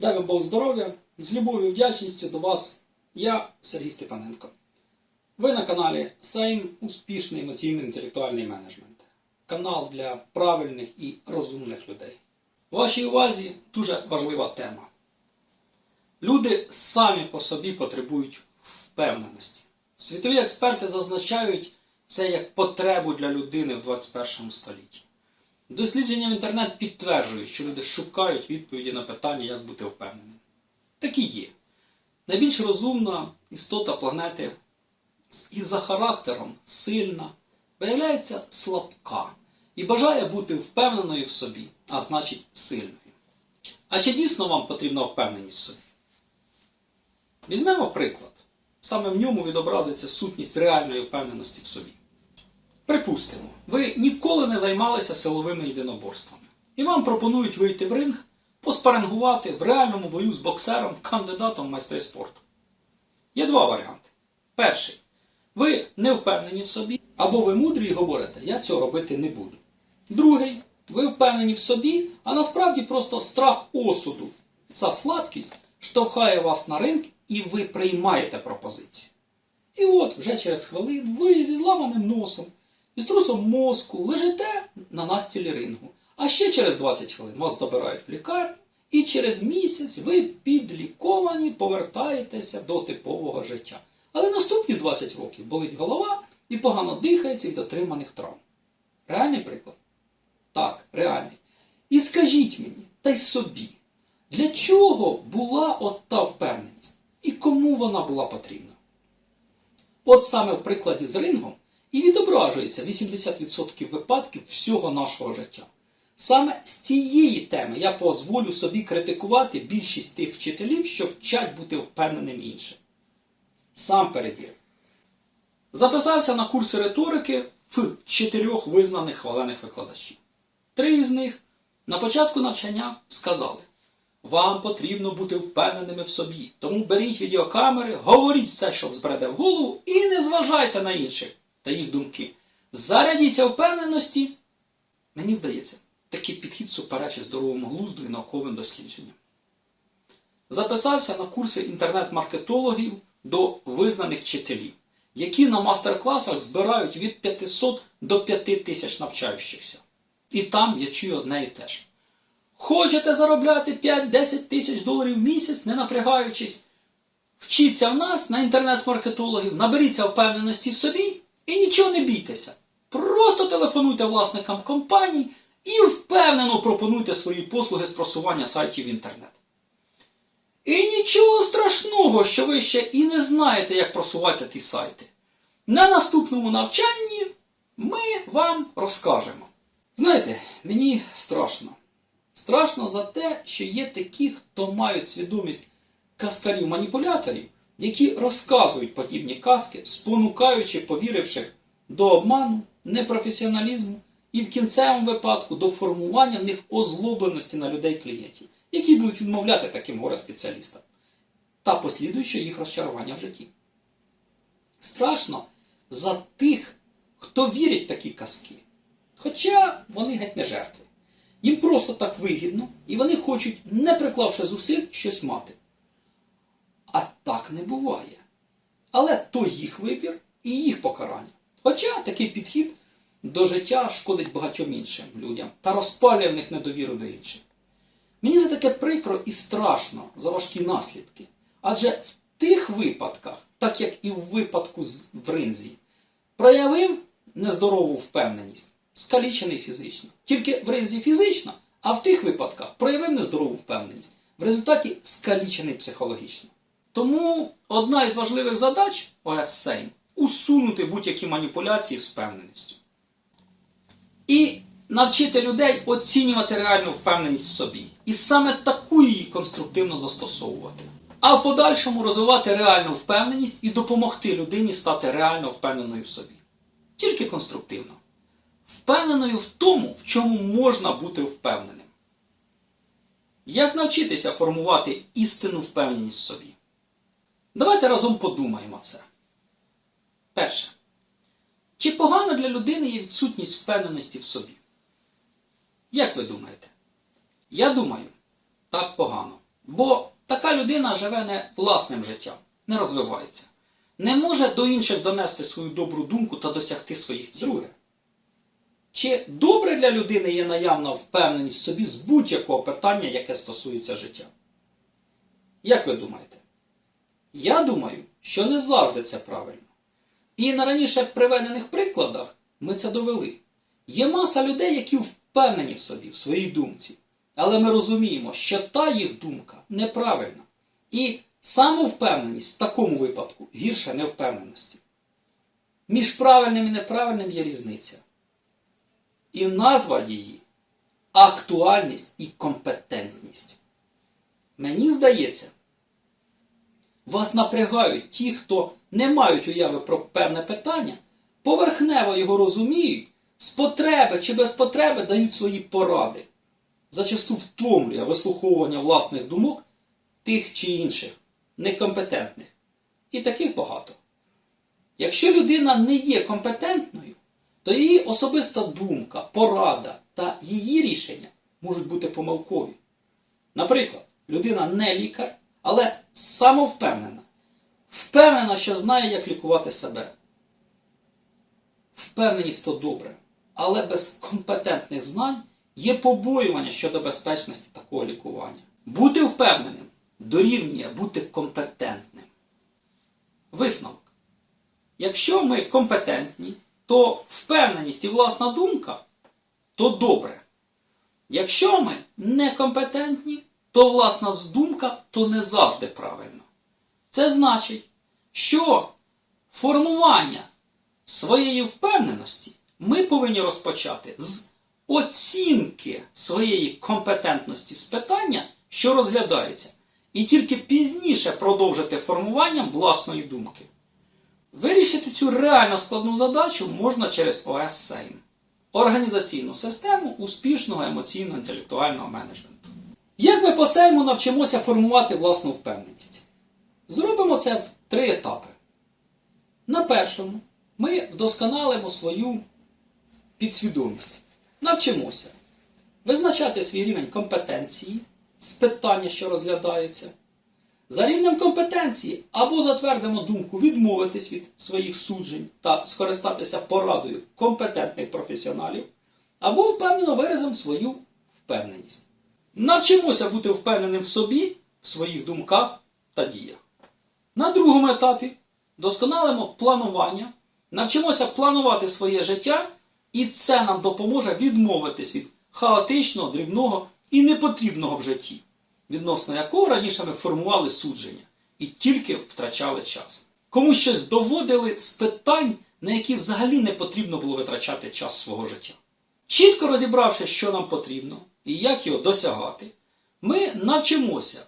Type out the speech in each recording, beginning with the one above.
Дай вам Бог здоров'я, з любов'ю і вдячністю до вас, я Сергій Степаненко. Ви на каналі Сейм Успішний емоційно-інтелектуальний менеджмент. Канал для правильних і розумних людей. Вашій увазі дуже важлива тема. Люди самі по собі потребують впевненості. Світові експерти зазначають це як потребу для людини в 21 столітті. Дослідження в інтернет підтверджують, що люди шукають відповіді на питання, як бути впевненим. Так і є. Найбільш розумна істота планети і за характером сильна, виявляється слабка і бажає бути впевненою в собі, а значить сильною. А чи дійсно вам потрібна впевненість в собі? Візьмемо приклад. Саме в ньому відобразиться сутність реальної впевненості в собі. Припустимо, ви ніколи не займалися силовими єдиноборствами. І вам пропонують вийти в ринг, поспарингувати в реальному бою з боксером, кандидатом в майстри спорту. Є два варіанти. Перший. Ви не впевнені в собі, або ви мудрі і говорите, я цього робити не буду. Другий. Ви впевнені в собі, а насправді просто страх осуду. Ця слабкість штовхає вас на ринг і ви приймаєте пропозицію. І от вже через хвилину ви зі зламаним носом з трусом мозку лежите на настілі рингу. А ще через 20 хвилин вас забирають в лікарню, і через місяць ви підліковані повертаєтеся до типового життя. Але наступні 20 років болить голова і погано дихається від отриманих травм. Реальний приклад? Так, реальний. І скажіть мені, та й собі, для чого була от та впевненість? І кому вона була потрібна? От саме в прикладі з рингом і відображується 80% випадків всього нашого життя. Саме з цієї теми я дозволю собі критикувати більшість тих вчителів, що вчать бути впевненим іншим. Сам перевірив. Записався на курси риторики в чотирьох визнаних хвалених викладачів. Три із них на початку навчання сказали: вам потрібно бути впевненими в собі, тому беріть відеокамери, говоріть все, що взбреде в голову, і не зважайте на інших та їх думки. Зарядіться впевненості. Мені здається, такий підхід суперечить здоровому глузду і науковим дослідженням. Записався на курси інтернет-маркетологів до визнаних вчителів, які на мастер-класах збирають від 500 до 5000 навчаючихся. І там я чую одне і те ж. Хочете заробляти 5-10 тисяч доларів в місяць, не напрягаючись? Вчіться в нас на інтернет-маркетологів, наберіться впевненості в собі і нічого не бійтеся. Просто телефонуйте власникам компаній і впевнено пропонуйте свої послуги з просування сайтів в інтернет. І нічого страшного, що ви ще і не знаєте, як просувати ті сайти. На наступному навчанні ми вам розкажемо. Знаєте, мені страшно. Страшно за те, що є такі, хто мають свідомість каскарів-маніпуляторів, які розказують подібні казки, спонукаючи повіривших до обману, непрофесіоналізму і в кінцевому випадку до формування в них озлобленості на людей-клієнтів, які будуть відмовляти таким горе-спеціалістам та послідуючи їх розчарування в житті. Страшно за тих, хто вірить в такі казки. Хоча вони геть не жертви. Їм просто так вигідно, і вони хочуть, не приклавши зусиль, щось мати. Так не буває. Але то їх вибір і їх покарання. Хоча такий підхід до життя шкодить багатьом іншим людям та розпалює в них недовіру до інших. Мені за таке прикро і страшно за важкі наслідки. Адже в тих випадках, так як і в випадку з ринзі, проявив нездорову впевненість, скалічений фізично. Тільки в ринзі фізично, а в тих випадках проявив нездорову впевненість. В результаті скалічений психологічно. Тому одна із важливих задач ОС Сейм усунути будь-які маніпуляції з впевненістю. І навчити людей оцінювати реальну впевненість в собі. І саме таку її конструктивно застосовувати. А в подальшому розвивати реальну впевненість і допомогти людині стати реально впевненою в собі. Тільки конструктивно. Впевненою в тому, в чому можна бути впевненим. Як навчитися формувати істинну впевненість в собі? Давайте разом подумаємо це. Перше. Чи погано для людини є відсутність впевненості в собі? Як ви думаєте? Я думаю, так погано. Бо така людина живе не власним життям, не розвивається, не може до інших донести свою добру думку та досягти своїх цілей. Чи добре для людини є наявна впевненість в собі з будь-якого питання, яке стосується життя? Як ви думаєте? Я думаю, що не завжди це правильно. І на раніше приведених прикладах ми це довели. Є маса людей, які впевнені в собі, в своїй думці. Але ми розуміємо, що та їх думка неправильна. І самовпевненість в такому випадку гірше невпевненості. Між правильним і неправильним є різниця. І назва її актуальність і компетентність. Мені здається, вас напрягають ті, хто не мають уяви про певне питання, поверхнево його розуміють, з потреби чи без потреби дають свої поради. Зачасту втомлює вислуховування власних думок тих чи інших, некомпетентних. І таких багато. Якщо людина не є компетентною, то її особиста думка, порада та її рішення можуть бути помилкові. Наприклад, людина не лікар, але самовпевнена, впевнена, що знає, як лікувати себе. Впевненість то добре, але без компетентних знань є побоювання щодо безпечності такого лікування. Бути впевненим дорівнює бути компетентним. Висновок. Якщо ми компетентні, то впевненість і власна думка то добре. Якщо ми некомпетентні, то власна думка то не завжди правильно. Це значить, що формування своєї впевненості ми повинні розпочати з оцінки своєї компетентності з питання, що розглядається, і тільки пізніше продовжити формуванням власної думки. Вирішити цю реально складну задачу можна через ОС-7 – організаційну систему успішного емоційно-інтелектуального менеджменту. Як ми по сейму навчимося формувати власну впевненість? Зробимо це в три етапи. На першому ми вдосконалимо свою підсвідомість. Навчимося визначати свій рівень компетенції з питання, що розглядається. За рівнем компетенції або затвердимо думку відмовитись від своїх суджень та скористатися порадою компетентних професіоналів, або впевнено виразимо свою впевненість. Навчимося бути впевненим в собі, в своїх думках та діях. На другому етапі досконалимо планування, навчимося планувати своє життя, і це нам допоможе відмовитись від хаотичного, дрібного і непотрібного в житті, відносно якого раніше ми формували судження і тільки втрачали час. Комусь щось доводили з питань, на які взагалі не потрібно було витрачати час свого життя. Чітко розібравши, що нам потрібно і як його досягати, ми навчимося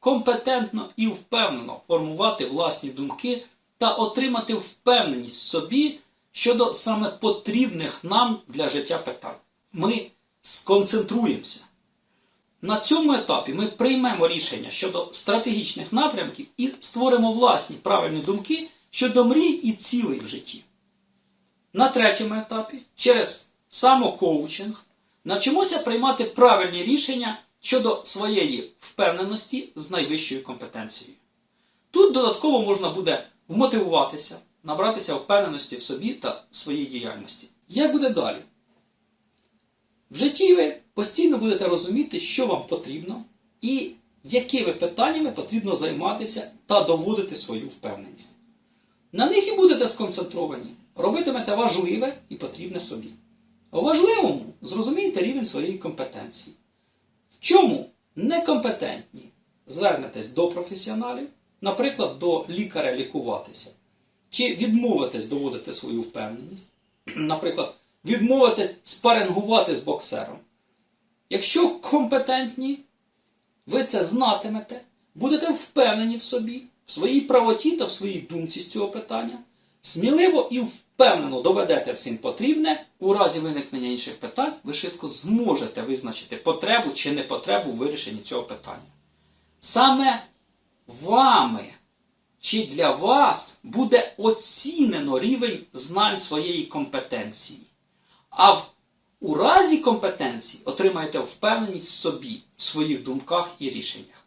компетентно і впевнено формувати власні думки та отримати впевненість в собі щодо саме потрібних нам для життя питань. Ми сконцентруємося. На цьому етапі ми приймемо рішення щодо стратегічних напрямків і створимо власні правильні думки щодо мрій і цілей в житті. На третьому етапі, через самокоучинг, навчимося приймати правильні рішення щодо своєї впевненості з найвищою компетенцією. Тут додатково можна буде вмотивуватися, набратися впевненості в собі та своїй діяльності. Як буде далі? В житті ви постійно будете розуміти, що вам потрібно і якими питаннями потрібно займатися та доводити свою впевненість. На них і будете сконцентровані, робитимете важливе і потрібне собі. Важливому зрозумієте рівень своєї компетенції. В чому некомпетентні звернетесь до професіоналів, наприклад, до лікаря лікуватися, чи відмовитесь доводити свою впевненість, наприклад, відмовитесь спарингувати з боксером. Якщо компетентні, ви це знатимете, будете впевнені в собі, в своїй правоті та в своїй думці з цього питання, сміливо і впевнено доведете всім потрібне, у разі виникнення інших питань, ви швидко зможете визначити потребу чи непотребу в вирішенні цього питання. Саме вами чи для вас буде оцінено рівень знань своєї компетенції. А в, у разі компетенції отримаєте впевненість в собі, в своїх думках і рішеннях.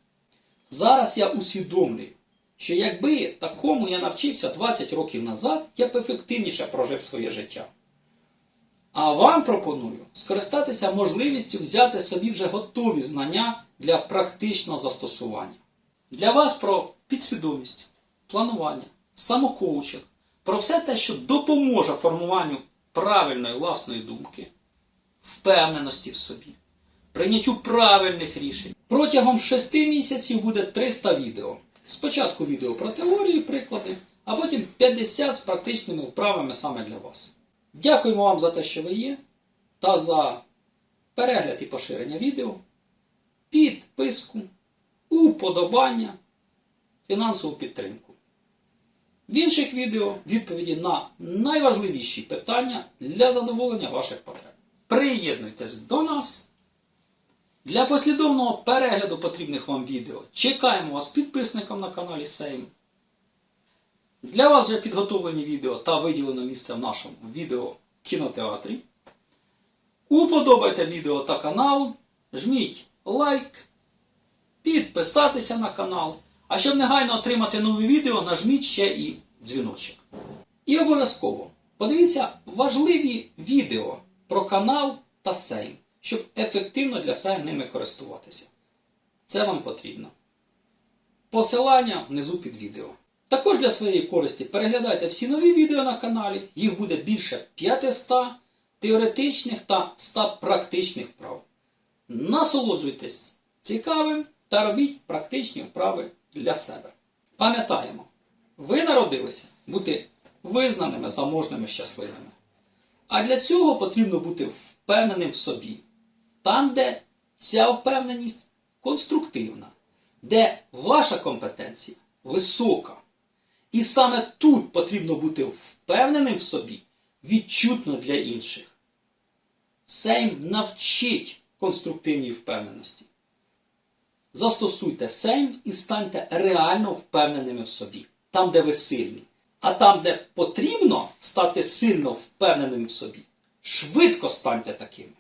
Зараз я усвідомлюю, що якби такому я навчився 20 років назад, я б ефективніше прожив своє життя. А вам пропоную скористатися можливістю взяти собі вже готові знання для практичного застосування. Для вас про підсвідомість, планування, самокоучинг, про все те, що допоможе формуванню правильної власної думки, впевненості в собі, прийняттю правильних рішень. Протягом 6 місяців буде 300 відео. Спочатку відео про теорію, приклади, а потім 50 з практичними вправами саме для вас. Дякуємо вам за те, що ви є, та за перегляд і поширення відео, підписку, уподобання, фінансову підтримку. В інших відео відповіді на найважливіші питання для задоволення ваших потреб. Приєднуйтесь до нас. Для послідовного перегляду потрібних вам відео чекаємо вас підписником на каналі Сейм. Для вас вже підготовлені відео та виділено місце в нашому відео кінотеатрі. Уподобайте відео та канал, жміть лайк, підписатися на канал. А щоб негайно отримати нові відео, нажміть ще і дзвіночок. І обов'язково подивіться важливі відео про канал та сейм, щоб ефективно для себе ними користуватися. Це вам потрібно. Посилання внизу під відео. Також для своєї користі переглядайте всі нові відео на каналі. Їх буде більше 500 теоретичних та 100 практичних вправ. Насолоджуйтесь цікавим та робіть практичні вправи для себе. Пам'ятаємо, ви народилися бути визнаними, заможними, щасливими. А для цього потрібно бути впевненим в собі. Там, де ця впевненість конструктивна, де ваша компетенція висока. І саме тут потрібно бути впевненим в собі, відчутно для інших. Сейм навчить конструктивній впевненості. Застосуйте сейм і станьте реально впевненими в собі, там, де ви сильні. А там, де потрібно стати сильно впевненим в собі, швидко станьте такими.